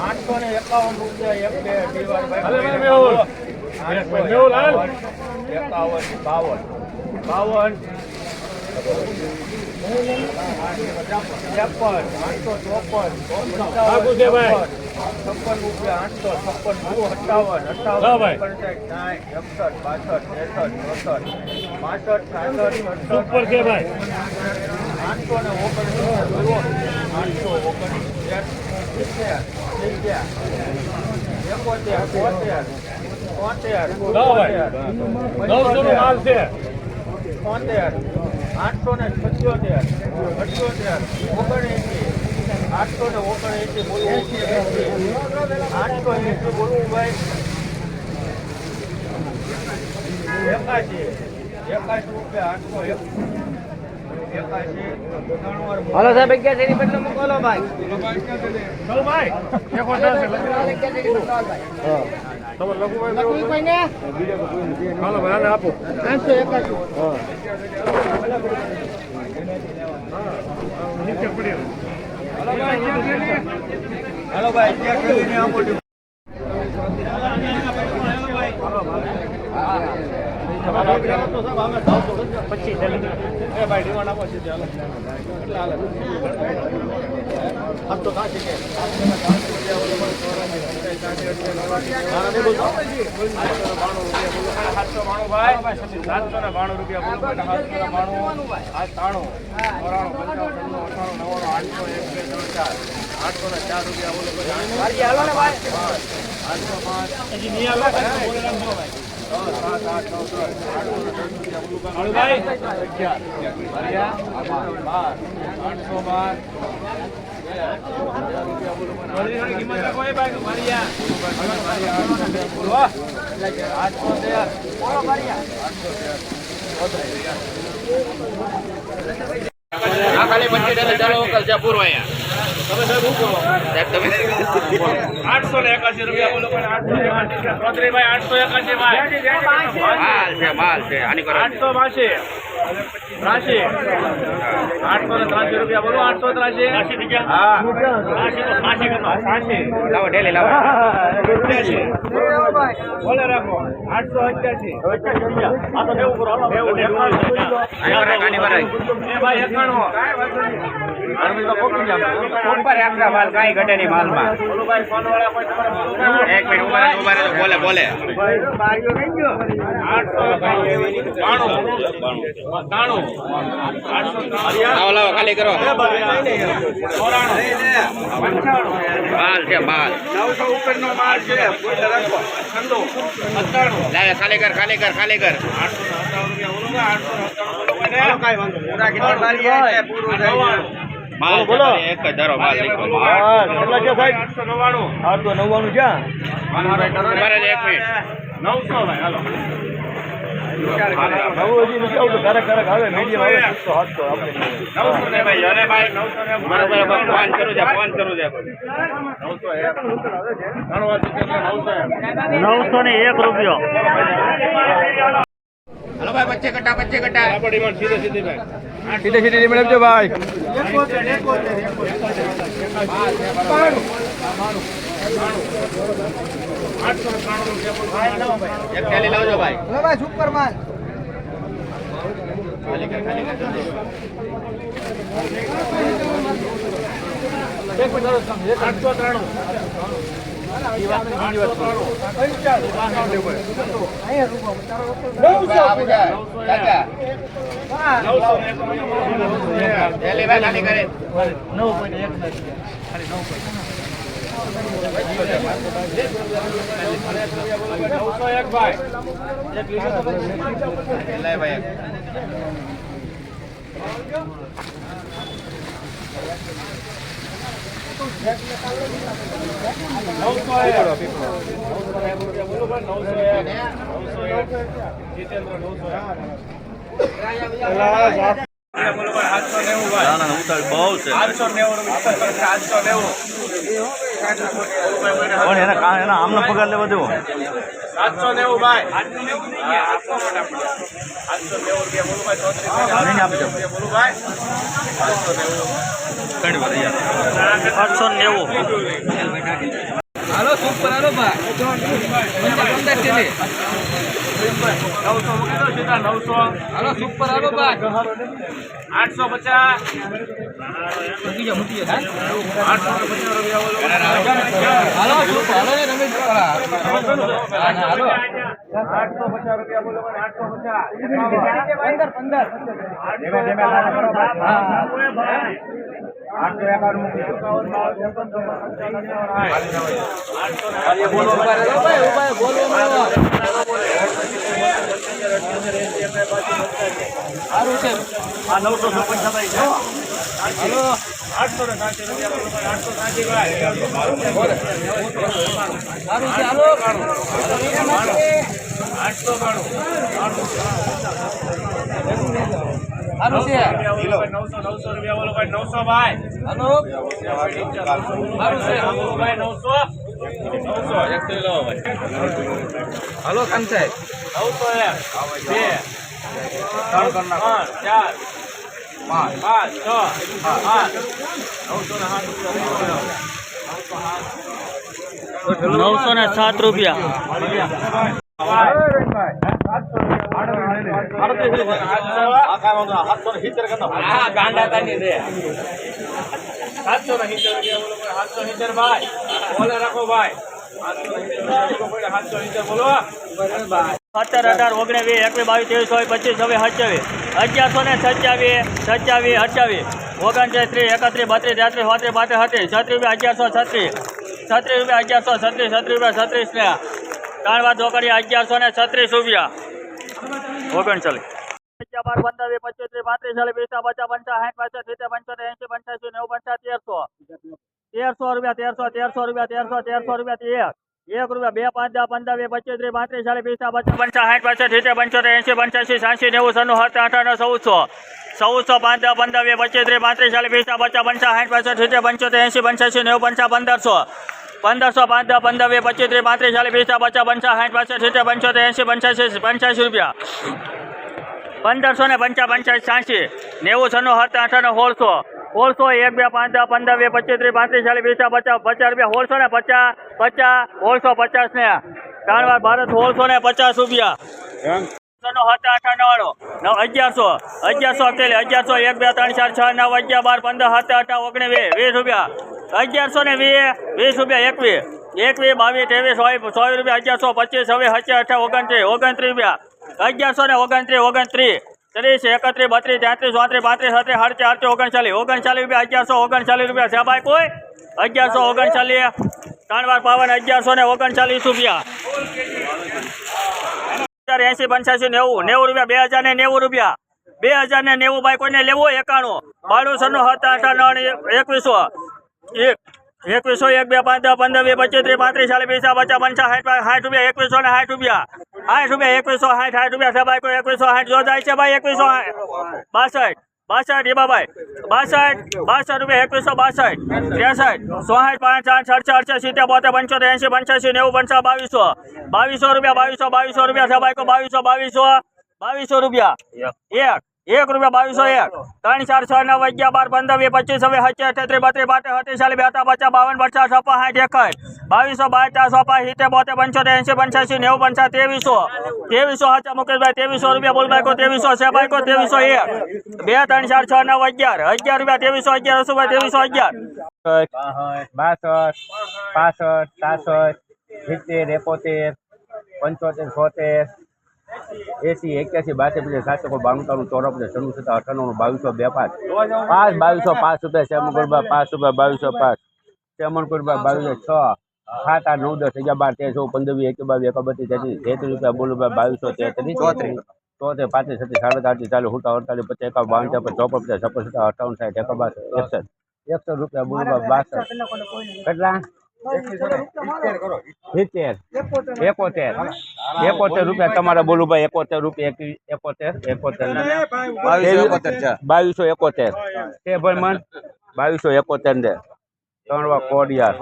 આઠસો ને એકાવન રૂપિયા એક બે એકાવન બાવન. બાવન. ત્રેપન આઠસો ચોપન છપ્પન રૂપિયા આઠસો છપ્પન અઠાવન અઠાવન સાઠ એકસઠ બાસઠ ત્રેસઠ ચોસઠ પાસઠ સાસઠ આઠસો ને ઓગણીસ આઠસો ઓગણીસ સિત્તેર સિત્તેર એકોતેર બોતેર તોતેર નવસો નો માલ છે તોતેર આઠસો ને સત્યોતેર, અઠ્યોતેર ઓગણએંસી આઠસો ને ઓગણએંસી બોલવું આઠસો એંસી બોલવું ભાઈ. એકાસી એકાસી રૂપિયા આઠસો એક એકાશી ત્રણ વાર બોલો. હાલો સાહેબ અગિયાર શેરી બદલો મોકલો ભાઈ. ચલો ભાઈ આપો હાલો ભાઈ આપો છો. પચીસ એ ભાઈ ડિમાન્ડ આપો સીધે હાલો. કેટલા હાલે? આમ તો સાચી કે. મારા નહીં બોલતો. સાતસો ને બાણું રૂપિયા બાણું. ત્રાણું. ચોરાણું, પંચાણું, છન્નું, અઠ્ઠાણું, નવ્વાણું, આઠસો, એક, બે, ત્રણ, ચાર. આઠસો ને ચાર રૂપિયા બોલો. આઠસો પાંચ. હજી નહીં આવે આ ખાલી મંદિર ટકા ચાલો કરજા પૂરો અહીંયા. આઠસો ને એકાસી રૂપિયા બોલો પણ આઠસો એકાસી માલ છે માલ છે આની કરો આઠસો બાસી. ત્રાસી. આઠસો ને ત્રાસી રૂપિયા બોલો આઠસો ત્રાસી. હા. ત્રાસી તો સાસી કરતા સાસી લાવો. ડેલી લાવો બોલે રાખો. આઠસો અઠ્યાસી. ખાલી કરો. પંચાણું. માલ છે માલ નવસો ઉપરનો માલ છે. ખાલી કર ખાલી કર ખાલી કર બોલો માલ છે એક માલ કેટલા સાહેબ? આઠસો નવ્વાણું. નવસો ભાઈ હાલો. નવું નવસો ને એક રૂપિયો. હલો ભાઈ બચ્ચે કટા બચ્ચે કટા સીધી સીધે ભાઈ સીધે સીધે લિમિટ ભાઈ લાવજો ભાઈ. ભાઈ સુપર માલ આઠસો ત્રાણું. આવે જાય. કાકા. નવસો ને એક બહુ છે. આઠસો નેવું રૂપિયા. આઠસો નેવું. પણ એના કા- એના આમનો પગાર લેવા દેવો સાતસો નેવું ભાઈ આઠસો નેવું. નહીં આપો આઠસો નેવું રૂપિયા બોલું ભાઈ ચોત્રીસ રૂપિયા બોલું ભાઈ આઠસો નેવું આઠસો નેવું હાલો સુપર હાલો ભાઈ. નવસો મૂકી દો સીધા નવસો સુપર હાલો આઠસો પચાસ આઠસો પચાસ હાલો ને રમેશ હાલો આઠસો પચાસ રૂપિયા બોલો. આઠસો પચાસ આઠસો મૂકી નવસો છપ્પન છપાઈ છે હાલો આઠસો ને સાઠી રૂપિયા આઠસો સાઠી સારું હાલો આઠસો બાણું સારું છે નવસો નવસો રૂપિયા બોલો ભાઈ નવસો ભાઈ હાલો ભાઈ નવસો હાલો, કામ સાહેબ નવસો એક બે ત્રણ ચાર પાંચ પાંચ છ આઠ નવસો ને નવસો ને સાત રૂપિયા સિત્તેર અઢાર ઓગણીસ એકવીસ બાવીસ ત્રેવીસ ચોવીસ પચીસ છવ્વીસ અઠ્યાવીસ અગિયારસો ને સત્યાવીસ સત્યાવીસ અઠ્યાવીસ ઓગણત્રીસ ત્રીસ એકત્રીસ બત્રીસ તેત્રીસ ચોત્રીસ પાંત્રીસ છત્રીસ છત્રીસ રૂપિયા અગિયારસો છત્રીસ છત્રીસ રૂપિયા અગિયારસો છત્રીસ છત્રીસ રૂપિયા છત્રીસ ને ત્રણ વાત ચોકડી અગિયારસો ને છત્રીસ રૂપિયા। ઓગણચાલીસ. બાર પંદર વીસ પચીસ ત્રીસ પાંત્રીસ ચાલીસ વીસ પચાસ પંચાસ સાઠ પાસઠ સિત્તેર પંચોતેર એંસી પંચ્યાસી નેવું પંચાસ તેરસો. તેરસો રૂપિયા, તેરસો તેરસો રૂપિયા, તેરસો તેરસો રૂપિયા એક. એક રૂપિયા, બે, પાંચ, દસ, પંદર વીસ પચીસ ત્રીસ પાંત્રીસ ચાલીસ વીસ પચાસ પંચાસ સાઠ પાસઠ સિત્તેર પંચોતેર એંસી પંચ્યાસી સાંસી નેવું સન્નું સત્તર અઠાણું ચૌદસો. ચૌદસો, પાંચ, દસ, પંદર વીસ પચીસ ત્રીસ પાંત્રીસ ચાલીસ વીસ પચાસ પંચાસ સાઠ પાસઠ સિત્તેર પંચોતેર એંસી પંચ્યાસી નેવું પંચાસ પંદરસો. પંદરસો, પાંચ, દસ, પંદર વીસ પચીસ ત્રીસ પાંત્રીસ ચાલીસ વીસ પચાસ પંચાસ સાઠ પાસઠ સિત્તેર પંચોતેર એંસી પંચ્યાસી પંચ્યાસી રૂપિયા. પંદરસો ને પંચા પંચાસી છ્યાસી. નેવું છન્નું સત્તર અઠાણું સોળસો. સોળસો એક બે પાંચ દસ પંદર બે પચીસ ત્રીસ પાંત્રીસ ચાલીસ વીસ પચાસ પચાસ રૂપિયા. સોળસો ને પચાસ પચાસ સોળસો પચાસ ને. ત્રણ વાર ભારત સોળસો ને પચાસ રૂપિયા. અગિયારસો. અગિયારસો અકેલે અગિયારસો એક બે ત્રણ ચાર છ નવ અગિયાર બાર પંદર સત્તર અઠા ઓગણીસ વીસ વીસ રૂપિયા. અગિયારસો ને વીસ વીસ રૂપિયા એકવીસ. એકવીસ બાવીસ ત્રેવીસ ચોવીસ રૂપિયા અગિયારસો પચીસ છવ્વીસ સત્યાવીસ અઠા ઓગણત્રીસ ઓગણત્રીસ રૂપિયા. અગિયારસો ને ઓગણત્રીસ ઓગણત્રીસ. ત્રીસ, એકત્રીસ, બત્રીસ, તેત્રીસ, ચોત્રીસ, પાંત્રીસ, છત્રીસ સાડત્રીસ આડત્રીસ ઓગણચાલીસ. ઓગણચાલીસ રૂપિયા, અગિયારસો ઓગણચાલીસ રૂપિયા. છે ભાઈ કોઈ? અગિયારસો ઓગણચાલીસ. ત્રણ વાર પાવન અગિયારસો ને ઓગણચાલીસ રૂપિયા. હજાર એસી પંચ્યાસી, નેવું. નેવું રૂપિયા, બે હજાર ને નેવું રૂપિયા. બે હજાર ને નેવું ભાઈ કોઈને લેવો એકાણું. બાણું સન્નું હતા અઠાણું એકવીસો. એક. એકવીસો, એક, બે, પાંચ પંદર, વીસ, પચીસ, ત્રીસ, પાંત્રીસ, ચાલીસ વીસ પચાસ પંચા સાઠ સાઠ રૂપિયા, એકવીસો ને સાઠ રૂપિયા. સાઠ રૂપિયા એકવીસો સાઠ સાઠ રૂપિયા છે ભાઈ કોઈ એકવીસો સાઠ જો જાય છે ભાઈ એકવીસો સાઠ બાસઠ બાસઠ એ બાબાઈ બાસઠ બાસઠ રૂપિયા એકવીસો બાસઠ. ત્રેસઠ સોસઠ પાંચ આઠ અડસઠ અડસઠ સિત્તેર બોતેર પંચોતેર એંસી પંચ્યાસી નેવું પંચા બાવીસો. બાવીસો રૂપિયા બાવીસો બાવીસો રૂપિયા છે ભાઈ કોઈ બાવીસો બાવીસો. બાવીસો રૂપિયા. એક એક રૂપિયા બાવીસો એક. ત્રણ ચાર છ નવ અગિયાર બાર પંદર વીસ પચીસ હવે સત્તર અઠત્રીસ બત્રીસ બાટે સત્રીસ ચાલીસ બેતા પચાસ બાવન પચાસ છપ્પન સાઠ એકઠ બાવીસો બાર ચાર સોપા સિત્તેર બોતેર પંચોતેર એંસી પંચ્યાસી નેવું પંચાસ ત્રેવીસો. ત્રેવીસો હાચા મુકેશભાઈ ત્રેવીસો રૂપિયા બોલભાઈ કો ત્રેવીસો છે ભાઈ કો ત્રેવીસો એક. બે ત્રણ ચાર છ નવ અગિયાર. અગિયાર રૂપિયા ત્રેવીસો અગિયાર રસુભાઈ ત્રેવીસો અગિયાર. બાસઠ પાસઠ સાસઠ સિત્તેર એકોતેર પંચોતેર છોતેર એસી એક્યાસી બાસઠ પચાસ સાતસો બાણું ચોરા પચાસ છન્નું સત્તા અઠાણું બાવીસો બે પાંચ. પાંચ બાવીસો પાંચ રૂપિયા સેમનપુરમાં પાંચ રૂપિયા બાવીસો પાંચ. સેમનપુરમાં બાવીસો છ. સાત આઠ નવ દસ અગિયાર બાર તેર ચૌદ પંદર વીસ એક બાવીસ એક બત્રીસ તેત્રીસ તેત્રીસ રૂપિયા બોલું બાવીસો તેત્રીસ. ચોત્રીસ. ચોતેર પાંત્રીસ છત્રીસ સાડત્રીસ આઠ ચાલીસ હુટા અડતાલીસ પચાસ એકાવન બાવન ત્રેપન ચોપન પચાસ છપ્પન સત્તા અઠાવન સાઠ એકા બાસઠ એકસઠ. એકસઠ રૂપિયા બોલું બાસઠ. કેટલા? સિત્તેર. એકોતેર એકોતેર. રૂપિયા તમારા બોલુભાઈ એકોતેર રૂપિયા એકોતેર એકોતેર બાવીસો એકોતેર તે ભાઈ મન બાવીસો એકોતેર ને. ત્રણ વાર કોડિયાર.